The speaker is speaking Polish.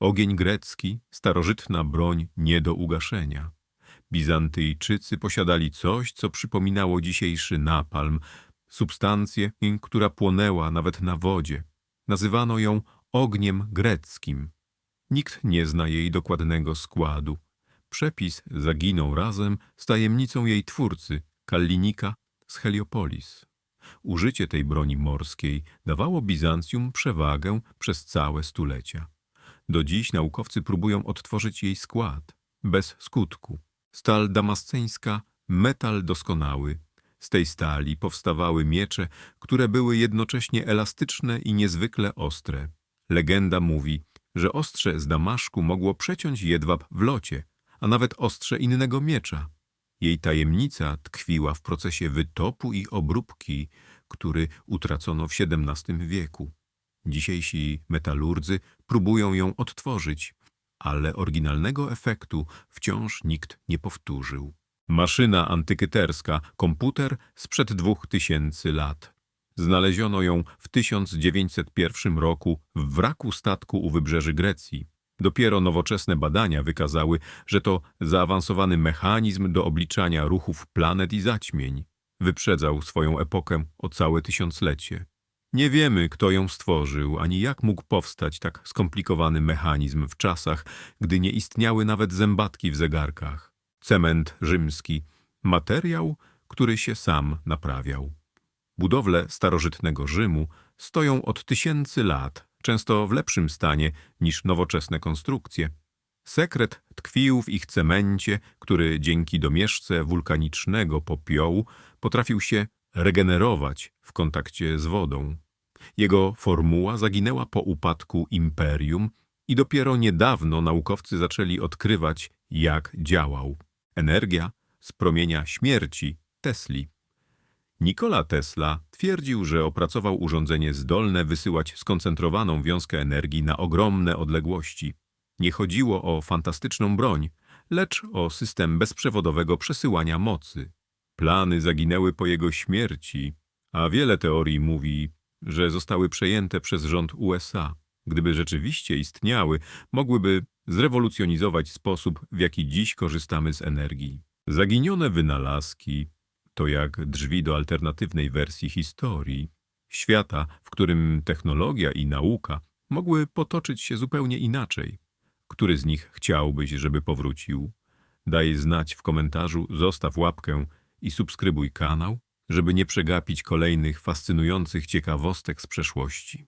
Ogień grecki, starożytna broń nie do ugaszenia. Bizantyjczycy posiadali coś, co przypominało dzisiejszy napalm, substancję, która płonęła nawet na wodzie. Nazywano ją ogniem greckim. Nikt nie zna jej dokładnego składu. Przepis zaginął razem z tajemnicą jej twórcy, Kallinika z Heliopolis. Użycie tej broni morskiej dawało Bizancjum przewagę przez całe stulecia. Do dziś naukowcy próbują odtworzyć jej skład, bez skutku. Stal damasceńska, metal doskonały. Z tej stali powstawały miecze, które były jednocześnie elastyczne i niezwykle ostre. Legenda mówi, że ostrze z Damaszku mogło przeciąć jedwab w locie, a nawet ostrze innego miecza. Jej tajemnica tkwiła w procesie wytopu i obróbki, który utracono w XVII wieku. Dzisiejsi metalurdzy próbują ją odtworzyć, ale oryginalnego efektu wciąż nikt nie powtórzył. Maszyna antykyterska, komputer sprzed dwóch tysięcy lat. Znaleziono ją w 1901 roku w wraku statku u wybrzeży Grecji. Dopiero nowoczesne badania wykazały, że to zaawansowany mechanizm do obliczania ruchów planet i zaćmień. Wyprzedzał swoją epokę o całe tysiąclecie. Nie wiemy, kto ją stworzył, ani jak mógł powstać tak skomplikowany mechanizm w czasach, gdy nie istniały nawet zębatki w zegarkach. Cement rzymski, materiał, który się sam naprawiał. Budowle starożytnego Rzymu stoją od tysięcy lat, często w lepszym stanie niż nowoczesne konstrukcje. Sekret tkwił w ich cemencie, który dzięki domieszce wulkanicznego popiołu potrafił się regenerować w kontakcie z wodą. Jego formuła zaginęła po upadku imperium i dopiero niedawno naukowcy zaczęli odkrywać, jak działał. Energia z promienia śmierci Tesli. Nikola Tesla twierdził, że opracował urządzenie zdolne wysyłać skoncentrowaną wiązkę energii na ogromne odległości. Nie chodziło o fantastyczną broń, lecz o system bezprzewodowego przesyłania mocy. Plany zaginęły po jego śmierci, a wiele teorii mówi, że zostały przejęte przez rząd USA. Gdyby rzeczywiście istniały, mogłyby zrewolucjonizować sposób, w jaki dziś korzystamy z energii. Zaginione wynalazki to jak drzwi do alternatywnej wersji historii, świata, w którym technologia i nauka mogły potoczyć się zupełnie inaczej. Który z nich chciałbyś, żeby powrócił? Daj znać w komentarzu, zostaw łapkę i subskrybuj kanał, żeby nie przegapić kolejnych fascynujących ciekawostek z przeszłości.